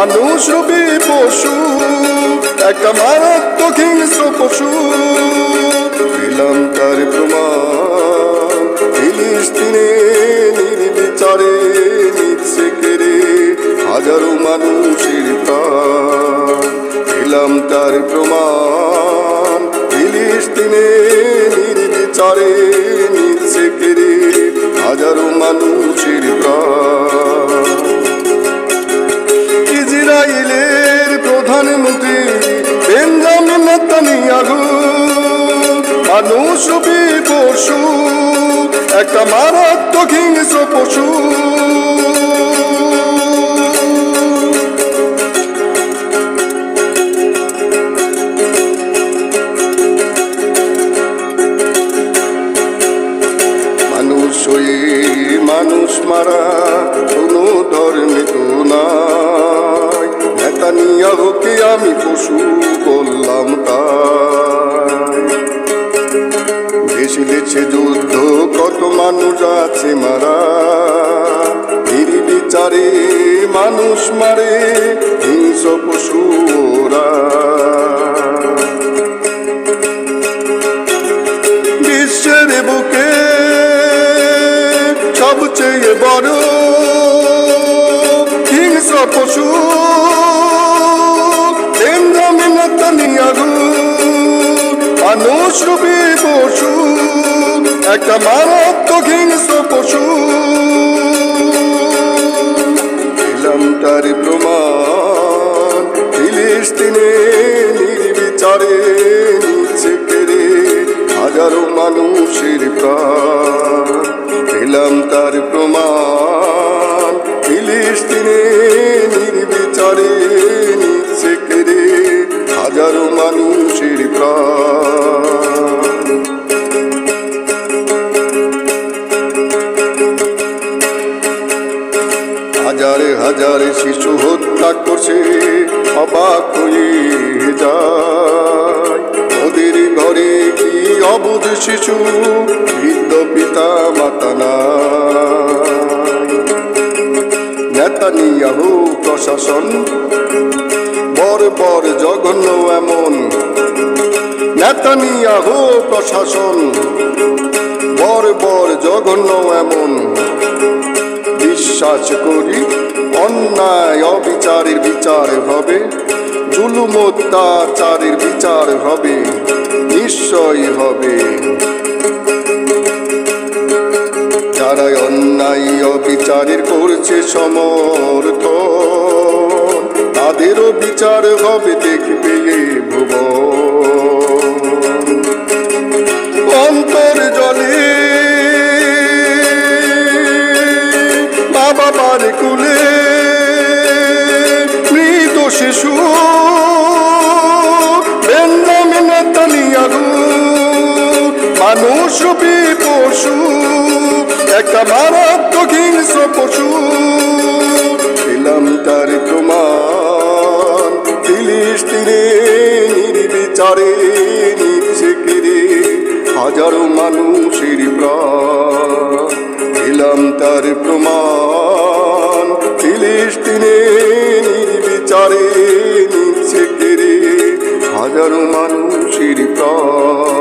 মানুষ রূপে পশু, একটা মারাত্মক হিংস্র পশু। পেলাম তার প্রমাণ, ফিলিস্তিনে নির্বিচারে নিচ্ছে কেড়ে হাজারো মানুষের প্রাণ। তার প্রমাণ, ফিলিস্তিনে নির্বিচারে নিচ্ছে কেড়ে হাজারো মানুষের প্রাণ। মানুষ পশু, একটা মারাত্মক হিংস্র পশু মানুষ হয়ে মানুষ মারা, কোনো ধর্মে তো নাই নেতানিয়াহুকে আমি পশু বললাম তাই। দেশে যুদ্ধ, কত মানুষ আছে মারা। নির্বিচারে মানুষ মারে, হিংস্র পশুরা। বিশ্বের বুকে সবচেয়ে বড় হিংস্র পশু। মানুষ রূপী পশু, একটা মারাত্মক হিংস্র পশু। দিলাম তার প্রমাণ, ফিলিস্তিনে নির্বিচারে নিচ্ছে কেড়ে হাজারো মানুষের প্রাণ। পেলাম তার প্রমাণ, ফিলিস্তিনে নির্বিচারে নিচ্ছে কেড়ে হাজারো মানুষের প্রাণ। হাজারে শিশু হত্যা করছে, অবাক হয়ে যায়। ওদের ঘরে কি অবুধ শিশু, বৃদ্ধ পিতা মাতা নাই। নেতানিয়াহু প্রশাসন, বর বর জঘন্য এমন। নেতানিয়াহু প্রশাসন, বর বর জঘন্য এমন। বিশ্বাস করি অন্যায় অবিচারের বিচার হবে, জুলুম বিচার হবে, নিশ্চয় হবে। যারা অন্যায় অবিচারের করছে সমর্থ তাদেরও বিচার হবে দেখবে এ ভুবন। অন্তর জলে মা বাবার শিশু। মানুষ পশু। একটা মারাত্মক হিংস্র পশু পেলাম তার প্রমাণ, ফিলিস্তিনে নির্বিচারে নিচ্ছে কেড়ে হাজারো মানুষের প্রাণ। পেলাম তার প্রমাণ পারে নিচ্ছে কেড়ে হাজারো মানুষের প্রাণ।